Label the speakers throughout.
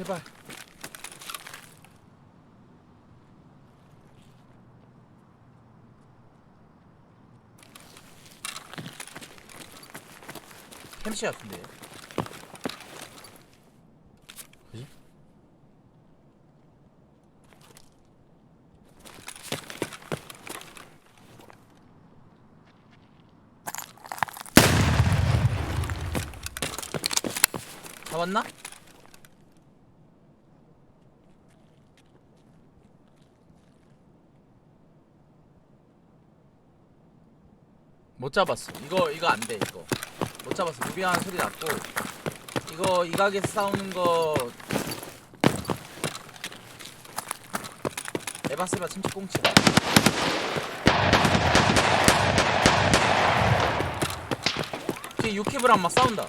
Speaker 1: 아 제발 햄씨 같은데 그지? 잡았나? 못 잡았어. 이거 이거 안 돼. 이거 못 잡았어. 무비한 소리 났고 이거 이 가게에서 싸우는 거 에바스바 침치 꽁치다. 뒤에 유키브랑 막 싸운다.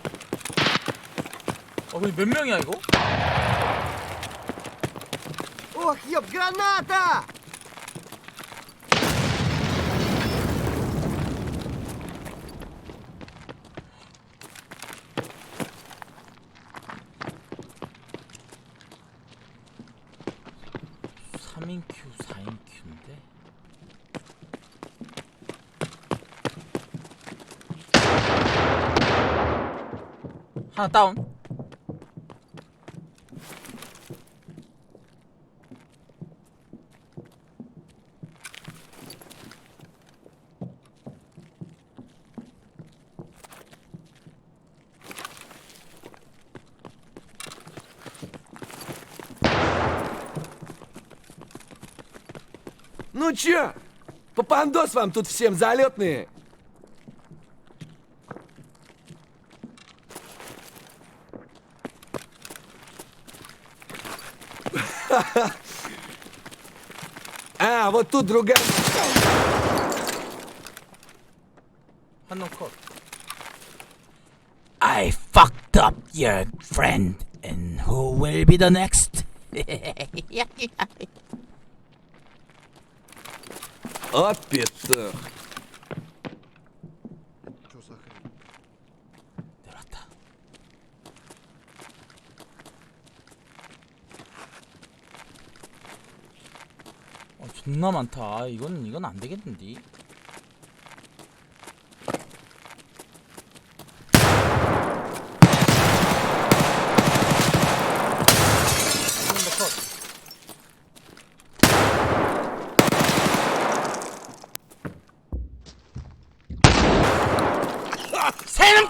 Speaker 1: 어 근데 몇 명이야 이거?
Speaker 2: Ох, ёб, граната!
Speaker 1: 삼인큐사인큐인데? 하나 다운
Speaker 2: Ну чё? Попандос вам тут всем залетные. А, вот тут другая...
Speaker 1: А ну? I fucked up your friend, and who will be the next?
Speaker 2: 앞에서
Speaker 1: 내려왔다. 어, 존나 많다. 이건 이건 안 되겠는데. 세는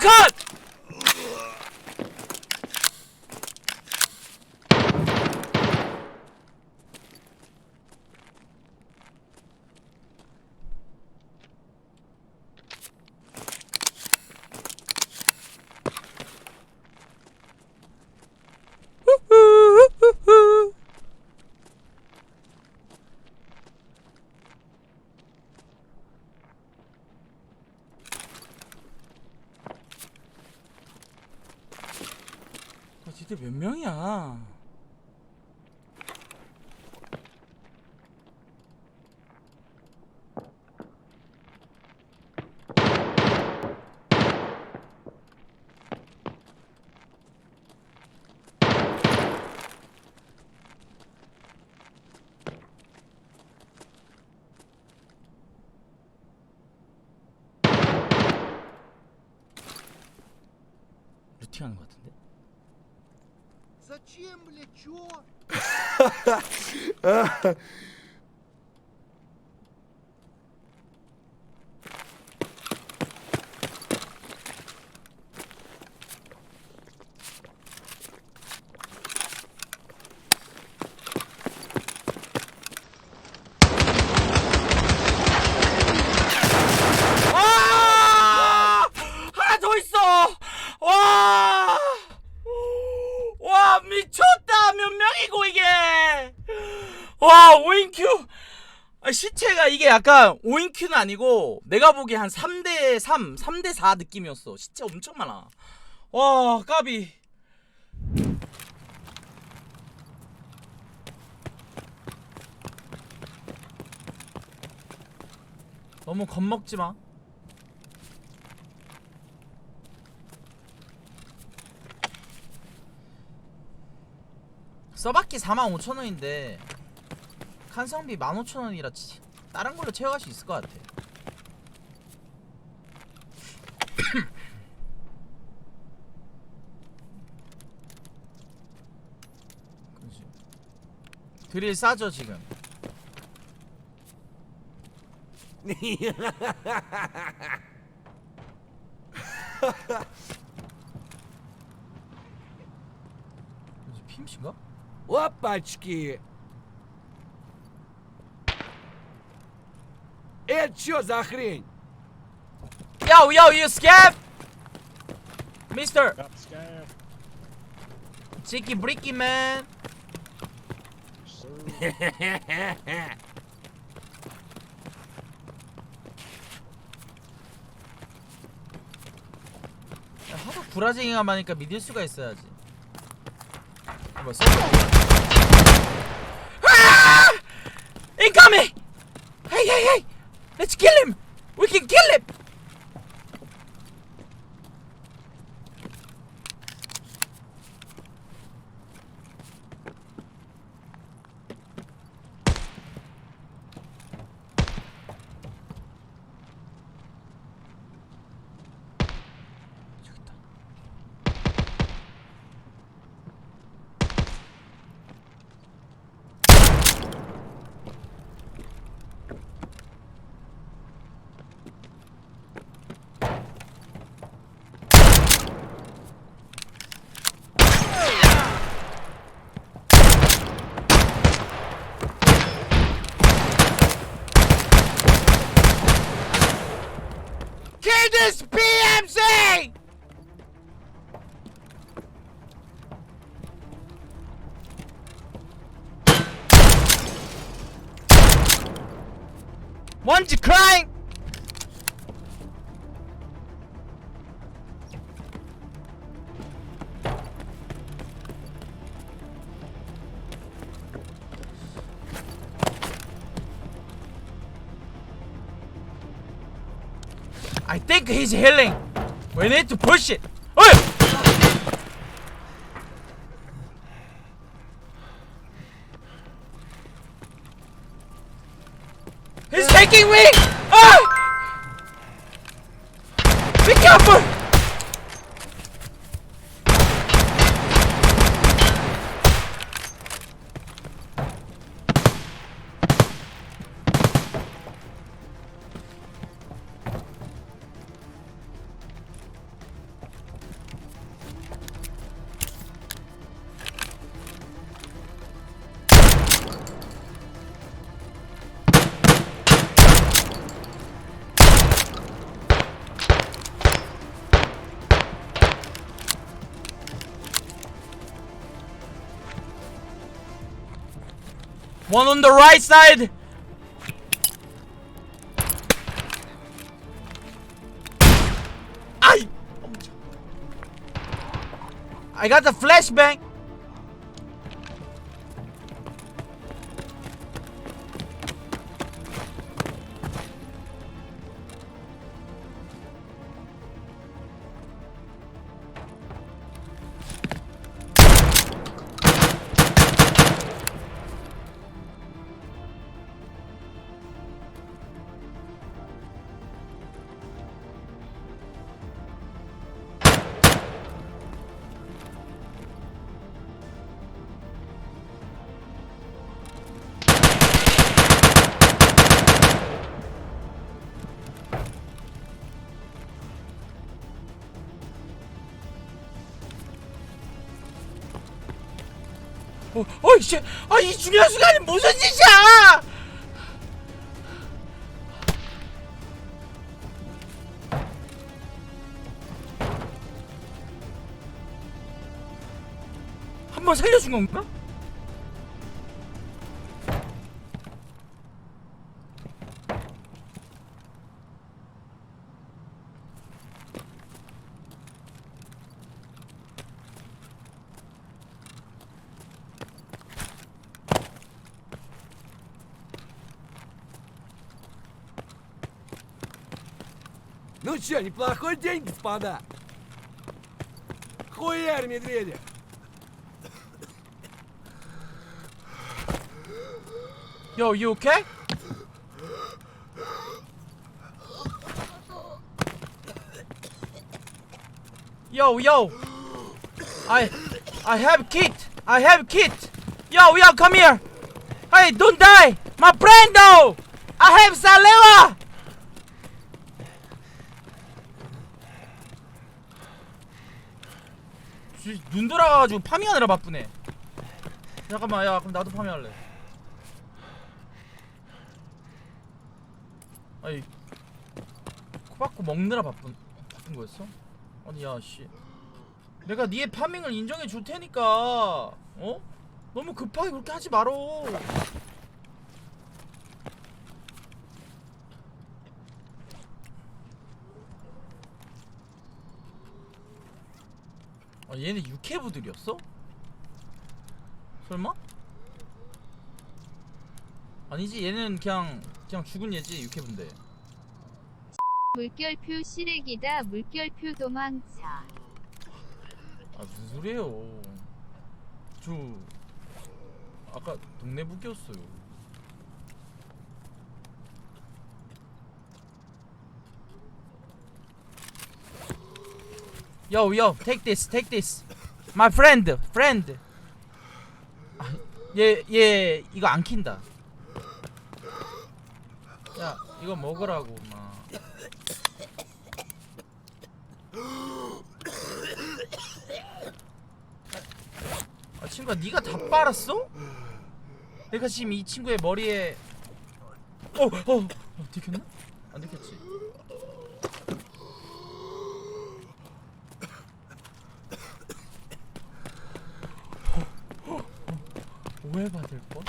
Speaker 1: 진짜 몇 명이야? 루팅하는 것 같은데?
Speaker 2: Зачем, блядь, чё?
Speaker 1: 와! 하나 더 있어! 와! 와, 미쳤다! 몇 명이고, 이게! 와, 5인큐! 아, 시체가 이게 약간 5인큐는 아니고, 내가 보기에 한 3대 3, 3대 4 느낌이었어. 시체 엄청 많아. 와, 까비. 너무 겁먹지 마. 써박기 45,000원인데 칸성비 15,000원이라 다른 걸로 채워갈 수 있을 것 같아. 그지. 드릴 싸죠 지금. 핌씨인가?
Speaker 2: Опачки! Это что за хрень?
Speaker 1: Yo, yo, you scab! Mister,
Speaker 3: Got scav.
Speaker 1: Chicky Bricky man.
Speaker 3: Sir.
Speaker 1: 야, 하도 구라쟁이가 많으니까 믿을 수가 있어야지. ¿eh? Ah! Incoming! Hey, hey, hey! Let's kill him! We can kill him! This PMC! One's crying! Think he's healing. We need to push it. Oi! He's taking me! Ah! One on the right side. I I got the flashbang. 어, 어이 씨, 아, 이 중요한 순간이 무슨 짓이야! 한 번 살려준 건가?
Speaker 2: Ну чё, неплохой день, господа? Хуярь, медведя!
Speaker 1: Yo, you okay? Yo, yo. I I have kit. I have kit. Yo, yo, come here. Hey, don't die. My friend though. I have Salewa. 눈 돌아가가지고 파밍하느라 바쁘네. 잠깐만, 야, 그럼 나도 파밍할래. 아니, 코박고 먹느라 바쁜 바쁜 거였어? 아니, 야, 씨. 내가 니의 파밍을 인정해 줄 테니까, 어? 너무 급하게 그렇게 하지 말어. 아, 얘네 육해부들이었어? 설마? 아니지 얘는 그냥 그냥 죽은 얘지 육해부인데
Speaker 3: 물결표 시래기다 물결표 도망쳐
Speaker 1: 아 무슨 소리예요 저 아까 동네 북이었어요 Yo yo take this take this my friend friend 아, 얘 얘 이거 안 킨다 야 이거 먹으라고 막아 친구야 네가 다 빨았어? 내가 지금 이 친구의 머리에 어! 어! 어 들켰나? 안 들켰지 오해받을 뻔?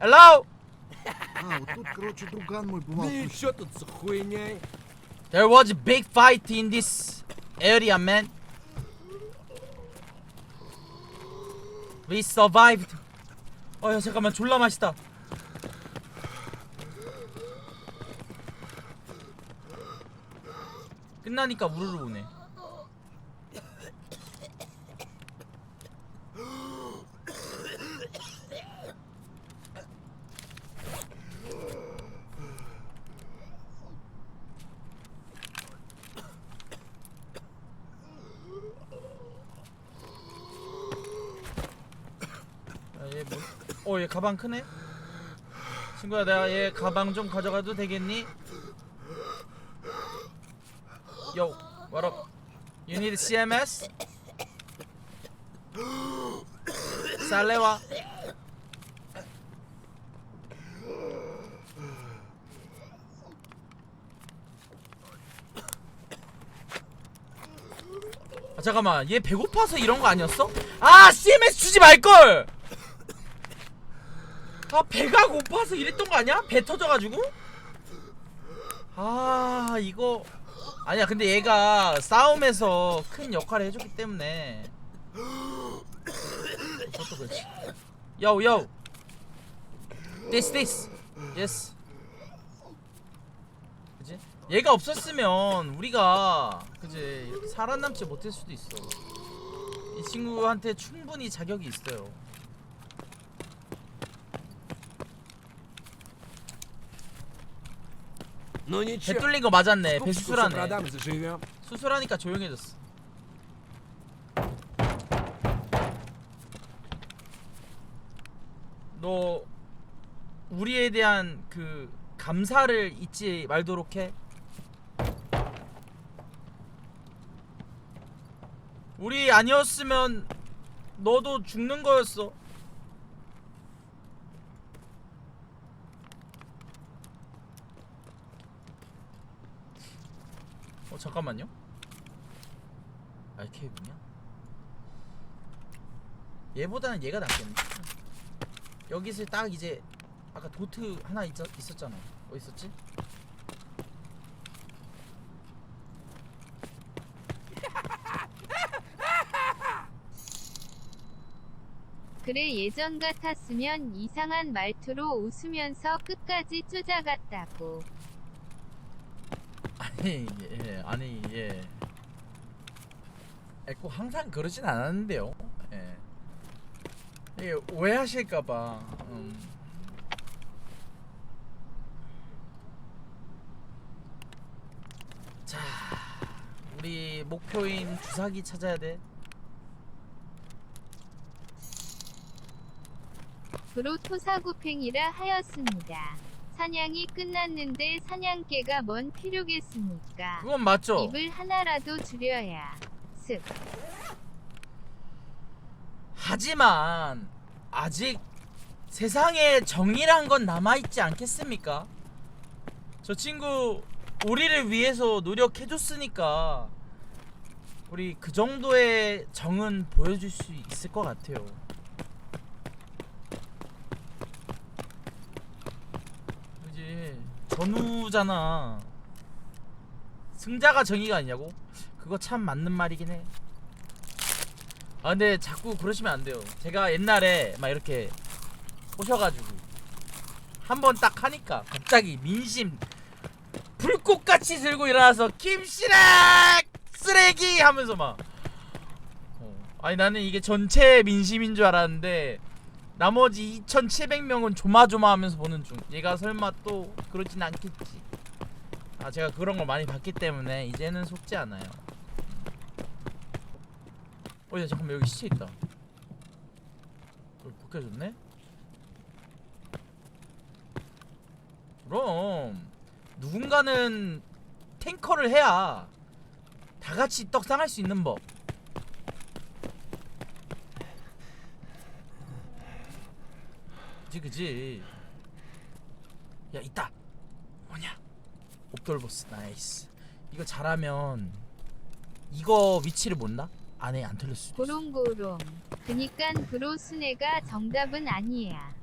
Speaker 1: Hello?
Speaker 4: А, вот тут, короче, друган мой бывал.
Speaker 2: Да и чё тут за хуйня?
Speaker 1: There was a big fight in this area, man. We survived. 어, 야, 잠깐만, 졸라 맛있다. 끝나니까 우르르 오네. 야, 얘 뭐? 어, 얘 가방 크네. 친구야, 내가 얘 가방 좀 가져가도 되겠니? Yo, what up? You need CMS? 살레와. 아 잠깐만 얘 배고파서 이런 거 아니었어? 아 CMS 주지 말걸! 아 배가 고파서 이랬던 거 아니야? 배 터져가지고? 아 이거 아니야 근데 얘가 싸움에서 큰 역할을 해줬기 때문에. 그것도 그렇지. Yo yo. This this. Yes. 그지? 얘가 없었으면 우리가 그지 살아남지 못할 수도 있어. 이 친구한테 충분히 자격이 있어요
Speaker 2: Ну
Speaker 1: 배
Speaker 2: ничего.
Speaker 1: 뚫린 거 맞았네 배
Speaker 2: Скупщику всё
Speaker 1: 수술하네
Speaker 2: продам и заживем.
Speaker 1: 수술하니까 조용해졌어. 너 우리에 대한 그 감사를 잊지 말도록 해. 우리 아니었으면 너도 죽는 거였어. 잠깐만요. RK군요? 얘보다는 얘가 낫겠네. 여기서 딱 이제 아까 도트 하나 있었, 있었잖아. 어디 있었지?
Speaker 3: 그래 예전 같았으면 이상한 말투로 웃으면서 끝까지 쫓아갔다고
Speaker 1: 아니 예 아니 예. 예, 꼭 항상 그러진 않았는데요. 예. 이게 오해하실까봐. 음. 자, 우리 목표인 주사기 찾아야 돼.
Speaker 3: 브로토 사구팽이라 하였습니다. 사냥이 끝났는데 사냥개가 뭔 필요겠습니까?
Speaker 1: 그건 맞죠.
Speaker 3: 입을 하나라도 줄여야. 습.
Speaker 1: 하지만 아직 세상에 정의란 건 남아 있지 않겠습니까? 저 친구 우리를 위해서 노력해줬으니까 우리 그 정도의 정은 보여줄 수 있을 것 같아요. 그지 전우잖아. 승자가 정의가 아니냐고? 그거 참 맞는 말이긴 해. 아 근데 자꾸 그러시면 안 돼요. 제가 옛날에 막 이렇게 오셔가지고 한 번 딱 하니까 갑자기 민심 불꽃같이 들고 일어나서 김씨락 쓰레기 하면서 막 어. 아니 나는 이게 전체 민심인 줄 알았는데 나머지 2,700명은 조마조마하면서 보는 중. 얘가 설마 또 그러진 않겠지. 아 제가 그런 걸 많이 봤기 때문에 이제는 속지 않아요. 어, 야, 잠깐만 여기 시체 있다. 어, 벗겨졌네? 그럼 누군가는 탱커를 해야 다 같이 떡상할 수 있는 법. 그지 그지. 야 있다. 뭐냐? 옵돌보스 나이스. 이거 잘하면 이거 위치를 몰라? 안에 안 수도 있어.
Speaker 3: 고롱고롱. 그니깐 브로스네가 정답은 아니야.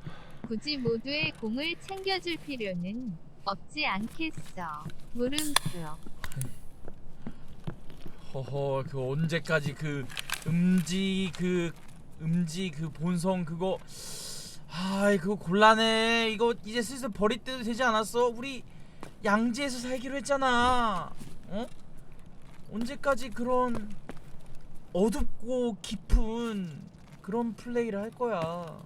Speaker 3: 굳이 모두의 공을 챙겨줄 필요는 없지 않겠어. 물음표.
Speaker 1: 허허 그 언제까지 그 음지 그 음지 그 본성 그거 아이 그거 곤란해. 이거 이제 슬슬 버릴 때도 되지 않았어? 우리 양지에서 살기로 했잖아. 어? 언제까지 그런 어둡고 깊은 그런 플레이를 할 거야?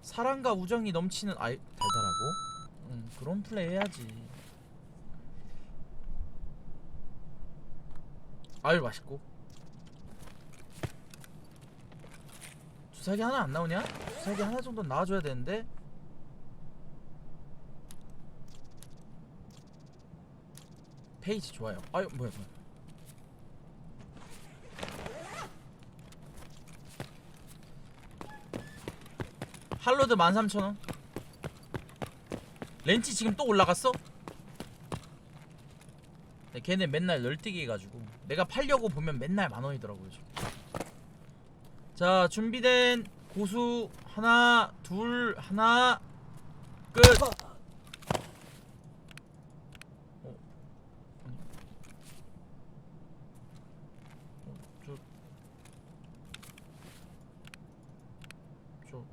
Speaker 1: 사랑과 우정이 넘치는 아이 달달하고? 응 그런 플레이 해야지. 아유 맛있고 주사기 하나 안 나오냐? 주사기 하나 정도 나와줘야 되는데 페이지 좋아요 아유 뭐야 뭐야 할로드 13,000원 렌치 지금 또 올라갔어? 네, 걔네 맨날 널뛰기 해가지고 내가 팔려고 보면 맨날 만 원이더라고요. 지금. 자 준비된 고수 하나 둘 하나 끝. 어. 어,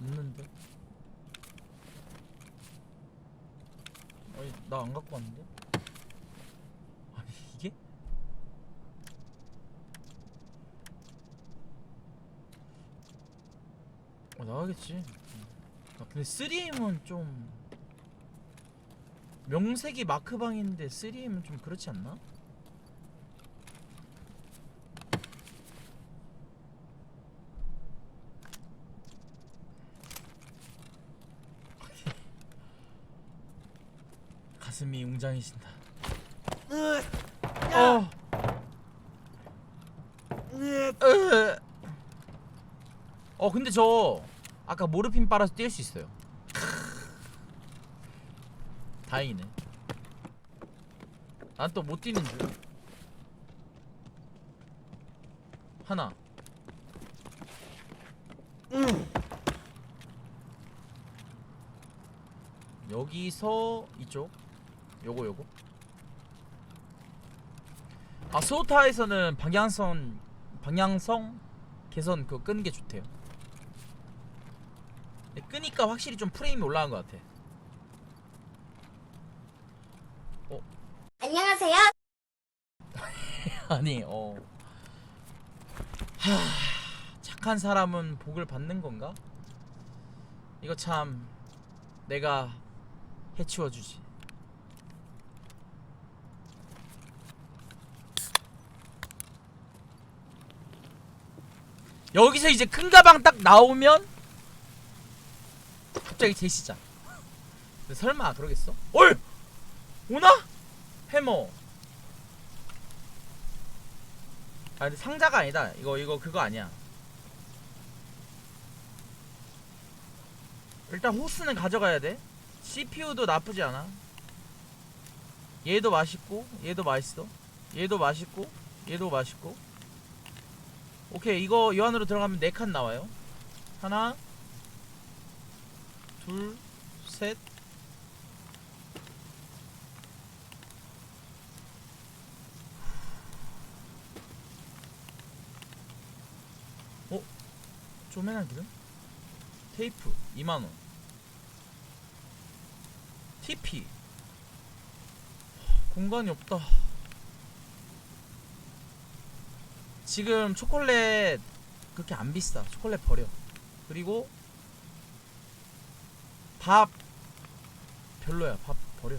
Speaker 1: 없는데? 아니 나 안 갖고 왔는데? 아니 이게? 응. 아, 근데 3M은 좀 명색이 마크방인데 3M은 좀 그렇지 않나? 가슴이 웅장해진다 어. 으. 어 근데 저 아까 모르핀 빨아서 뛸 수 있어요. 다행이네. 난 또 못 뛰는 줄. 하나. 여기서 이쪽. 요거 요거. 아 소타에서는 방향성 방향성 개선 그거 끄는 게 좋대요. 끄니까 확실히 좀 프레임이 올라간 것 같아.
Speaker 5: 안녕하세요.
Speaker 1: 아니 어 하, 착한 사람은 복을 받는 건가? 이거 참 내가 해치워 주지. 여기서 이제 큰 가방 딱 나오면 갑자기 제시자. 설마 그러겠어? 얼 오나? 해머. 아 근데 상자가 아니다. 이거 이거 그거 아니야. 일단 호스는 가져가야 돼. CPU도 나쁘지 않아. 얘도 맛있고 얘도 맛있어. 얘도 맛있고 얘도 맛있고. 오케이 이거 이 안으로 들어가면 네 칸 나와요. 하나, 둘, 셋. 어? 쪼매난 기름? 테이프 2만원 TP 공간이 없다 지금 초콜릿 그렇게 안 비싸 초콜릿 버려 그리고 밥 별로야 밥 버려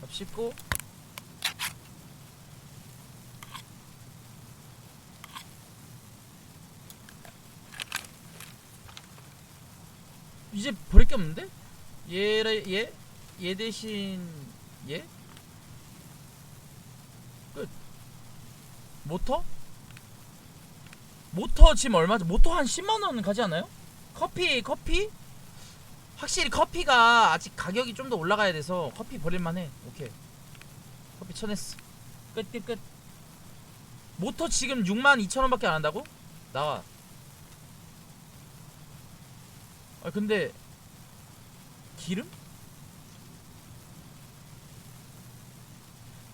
Speaker 1: 밥 씻고 이제 버릴 게 없는데? 얘를 얘? 얘 대신 얘? 끝 모터? 모터 지금 얼마죠? 모터 한 10만원 가지 않아요? 커피 커피? 확실히 커피가 아직 가격이 좀 더 올라가야 돼서 커피 버릴만해 오케이 커피 쳐냈어 끝 끝 끝 모터 지금 6만 2천원밖에 안 한다고? 나와 아 근데 기름?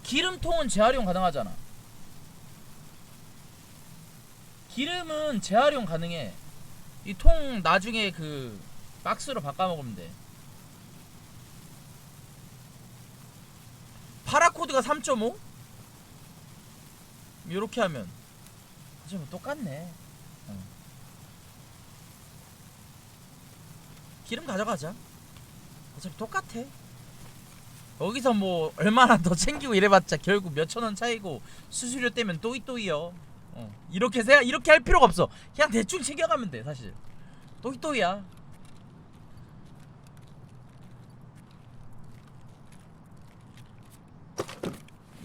Speaker 1: 기름통은 재활용 가능하잖아. 기름은 재활용 가능해. 이 통 나중에 그 박스로 바꿔 먹으면 돼. 파라코드가 3.5? 이렇게 하면 그치 뭐 똑같네. 어. 기름 가져가자. 어차피 똑같아. 여기서 뭐 얼마나 더 챙기고 이래봤자 결국 몇천 원 차이고 수수료 떼면 또이또이요. 어. 이렇게 생각 이렇게 할 필요가 없어. 그냥 대충 챙겨가면 돼 사실. 또이또이야.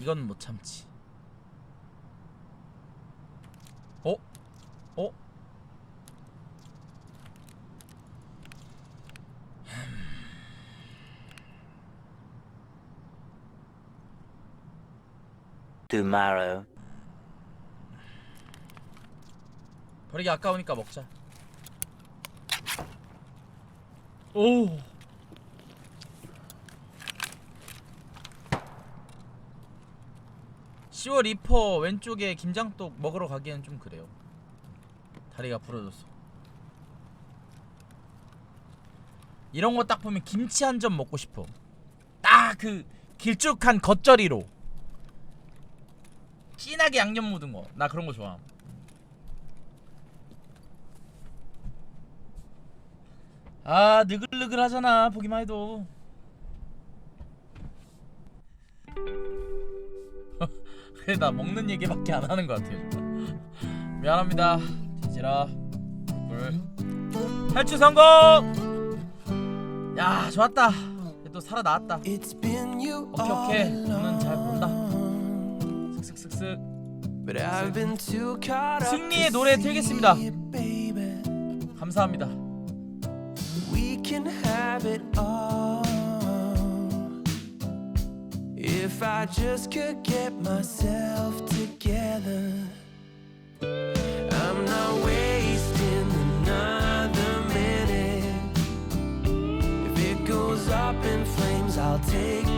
Speaker 1: 이건 못 참지. 어? 어?
Speaker 6: tomorrow.
Speaker 1: 버리기 아까우니까 먹자. 오. (10월 2퍼) 왼쪽에 김장떡 먹으러 가기엔 좀 그래요. 다리가 부러졌어 이런 거 딱 보면 김치 한 점 먹고 싶어. 딱 그 길쭉한 겉절이로. 진하게 양념 묻은 거. 나 그런 거 좋아 아 느글느글 하잖아 보기만 해도 그래 나 먹는 얘기밖에 안 하는 것 같아요 정말. 미안합니다 뒤지라. 꿀 탈출 성공! 야 좋았다. 또 살아나왔다. 오케이 오케이. 너는 잘 본다. 슥슥슥슥 승리의 노래 틀겠습니다. 감사합니다
Speaker 7: if I just could get myself together. I'm not wasting another minute. If it goes up in flames, I'll take.